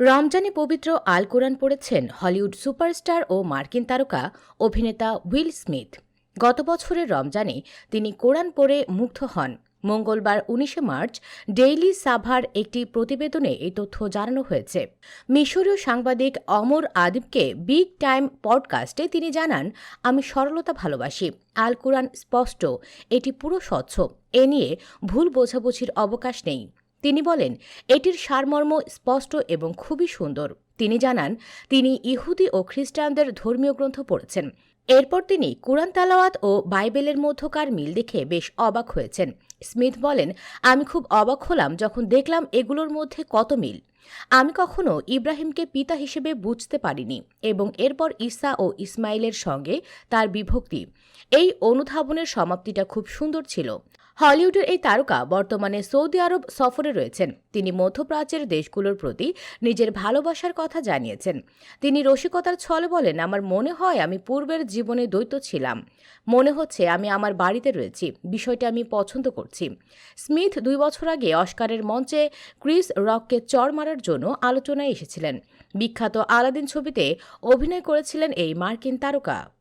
রমজানে পবিত্র আল কোরআন পড়েছেন হলিউড সুপারস্টার ও মার্কিন তারকা অভিনেতা উইল স্মিথ। গত বছরের রমজানে তিনি কোরআন পড়ে মুগ্ধ হন। মঙ্গলবার উনিশে মার্চ ডেইলি সাভার একটি প্রতিবেদনে এই তথ্য জানানো হয়েছে। মিশরীয় সাংবাদিক অমর আদিবকে বিগ টাইম পডকাস্টে তিনি জানান, আমি সরলতা ভালোবাসি। আল কোরআন স্পষ্ট। এটি পুরো স্বচ্ছ। এ নিয়ে ভুল বোঝাবুঝির অবকাশ নেই। তিনি বলেন এটির সারমর্ম স্পষ্ট এবং খুবই সুন্দর। তিনি জানান, তিনি ইহুদি ও খ্রিস্টানদের ধর্মীয় গ্রন্থ পড়েছেন। এরপর তিনি কুরআন তালাওয়াত ও বাইবেলের মধ্যকার মিল দেখে বেশ অবাক হয়েছেন। স্মিথ বলেন, আমি খুব অবাক হলাম যখন দেখলাম এগুলোর মধ্যে কত মিল। আমি কখনো ইব্রাহিমকে পিতা হিসেবে বুঝতে পারিনি এবং এরপর ঈসা ও ইসমাইলের সঙ্গে তার বিভক্তি। এই অনুধাবনের সমাপ্তিটা খুব সুন্দর ছিল। হলিউডের এই তারকা বর্তমানে সৌদি আরব সফরে রয়েছেন। তিনি মধ্যপ্রাচ্যের দেশগুলোর প্রতি নিজের ভালোবাসার কথা জানিয়েছেন। তিনি রসিকতার ছলে বলেন, আমার মনে হয় আমি পূর্বের জীবনে দ্বৈত ছিলাম। মনে হচ্ছে আমি আমার বাড়িতে রয়েছি। বিষয়টা আমি পছন্দ করছি। স্মিথ দুই বছর আগে অস্কারের মঞ্চে ক্রিস রককে চর মারার জন্য আলোচনায় এসেছিলেন। বিখ্যাত আলাদিন ছবিতে অভিনয় করেছিলেন এই মার্কিন তারকা।